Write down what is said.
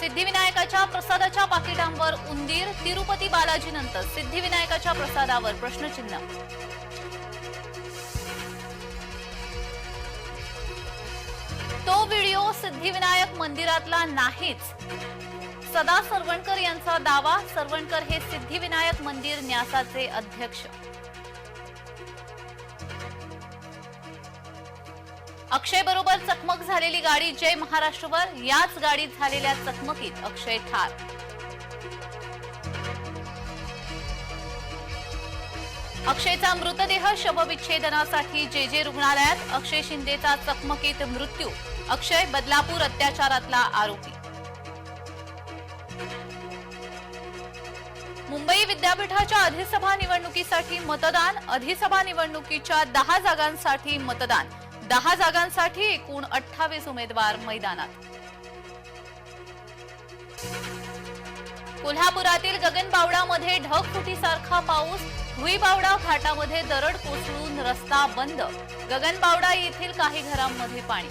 सिद्धिविनायकाच्या प्रसादाच्या पाकिटांवर उंदीर तिरुपती बालाजीनंतर सिद्धिविनायकाच्या प्रसादावर प्रश्नचिन्ह. तो व्हिडिओ सिद्धिविनायक मंदिरातला नाहीच. सदा सरवणकर यांचा दावा सरवणकर हे सिद्धिविनायक मंदिर न्यासाचे अध्यक्ष. अक्षय बरोबर चकमक झालेली गाडी जय महाराष्ट्रवर याच गाडीत झालेल्या चकमकीत अक्षय ठार. अक्षयचा मृतदेह शवविच्छेदनासाठी जे जे रुग्णालयात अक्षय शिंदेचा चकमकीत मृत्यू अक्षय बदलापूर अत्याचारातला आरोपी. मुंबई विद्यापीठाच्या अधिसभा निवडणुकीसाठी मतदान अधिसभा निवडणुकीच्या दहा जागांसाठी मतदान. दहा जागांसाठी एकूण अठ्ठावीस उमेदवार मैदानात. कोल्हापुरातील गगनबावडामध्ये ढगफुटीसारखा पाऊस भुईबावडा घाटामध्ये दरड कोसळून रस्ता बंद. गगनबावडा येथील काही घरांमध्ये पाणी